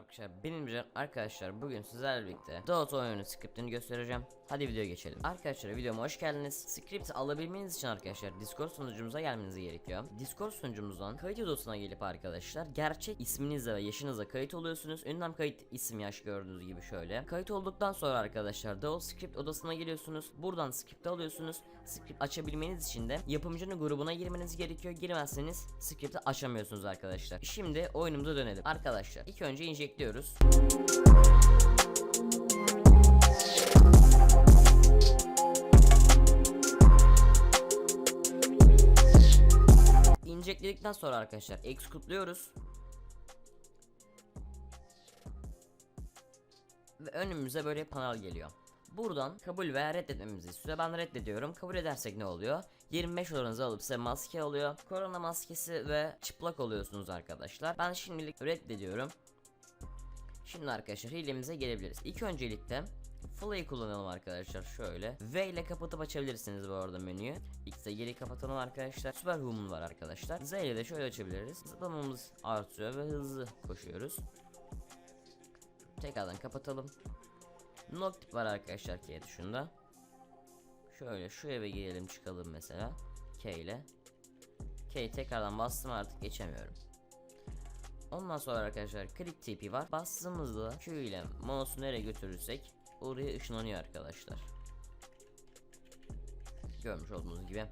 arkadaşlar Can arkadaşlar bugün sizlerle birlikte Dota oyunu scriptini göstereceğim. Hadi videoya geçelim. Arkadaşlar videoma hoş geldiniz. Script alabilmeniz için arkadaşlar Discord sunucumuza gelmeniz gerekiyor. Discord sunucumuzdan kayıt odasına gelip arkadaşlar Gerçek isminizle ve yaşınızla kayıt oluyorsunuz. Ünlem kayıt isim yaş gördüğünüz gibi şöyle. Kayıt olduktan sonra arkadaşlar Dota Script odasına geliyorsunuz. Buradan script alıyorsunuz. Script açabilmeniz için de yapımcının grubuna girmeniz gerekiyor. Girmezseniz script'i açamıyorsunuz arkadaşlar. Şimdi oyunumuza dönelim. Arkadaşlar ilk önce injekliyoruz İnjekledikten sonra arkadaşlar execute'luyoruz Ve önümüze böyle panel geliyor Buradan kabul veya reddetmemizi istiyor. Ben reddediyorum. Kabul edersek ne oluyor? 25 dolarınızı alıp size maske alıyor. Korona maskesi ve çıplak oluyorsunuz arkadaşlar. Ben şimdilik reddediyorum. Şimdi arkadaşlar hilemize gelebiliriz. İlk öncelikle Fly'ı kullanalım arkadaşlar şöyle. V ile kapatıp açabilirsiniz bu arada menüyü. X'e geri kapatalım arkadaşlar. Süper Human var arkadaşlar. Z ile de şöyle açabiliriz. Zıplamamız artıyor ve hızlı koşuyoruz. Tekrardan kapatalım. Noctip var arkadaşlar K tuşunda. Şöyle şu eve girelim çıkalım mesela. K ile. K tekrardan bastım artık geçemiyorum. Ondan sonra arkadaşlar click TP var. Bastığımızda Q ile mouse'u nereye götürürsek oraya ışınlanıyor arkadaşlar. Görmüş olduğunuz gibi.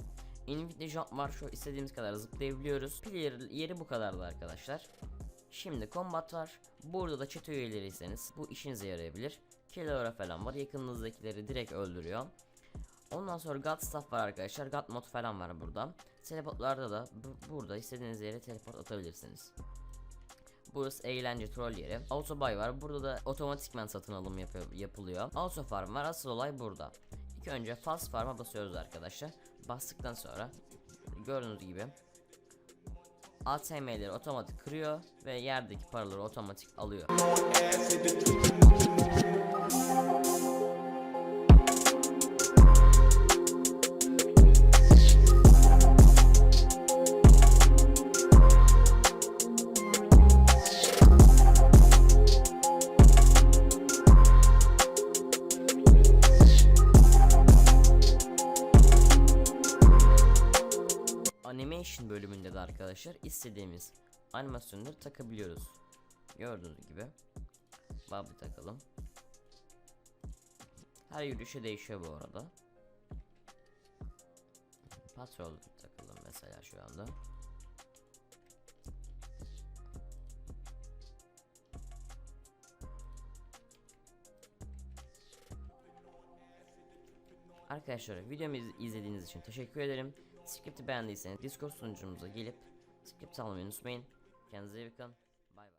Infinity jump var şu istediğimiz kadar zıplayabiliyoruz. Player yeri bu kadardı arkadaşlar. Şimdi combat var. Burada da çete üyeleriyseniz bu işinize yarayabilir. Killera falan var. Yakınınızdakileri direkt öldürüyor. Ondan sonra God Staff var arkadaşlar. God Mod falan var burada. Teleportlarda da bu- burada istediğiniz yere teleport atabilirsiniz. Burası eğlence troll yeri. Auto buy var. Burada da otomatikman satın alım yapıyor, yapılıyor. Auto farm var. Asıl olay burada. İlk önce fast farm'a basıyoruz arkadaşlar. Bastıktan sonra gördüğünüz gibi ATM'leri otomatik kırıyor ve yerdeki paraları otomatik alıyor. Animation bölümünde de arkadaşlar istediğimiz animasyonları takabiliyoruz. Gördüğünüz gibi. Bobby takalım. Her yürüyüşe değişiyor bu arada. Patrol takalım mesela şu anda. Arkadaşlar videomu iz- izlediğiniz için teşekkür ederim. Script'i beğendiyseniz Discord sunucumuza gelip script almayı unutmayın. Kendinize iyi bakın. Bay bay.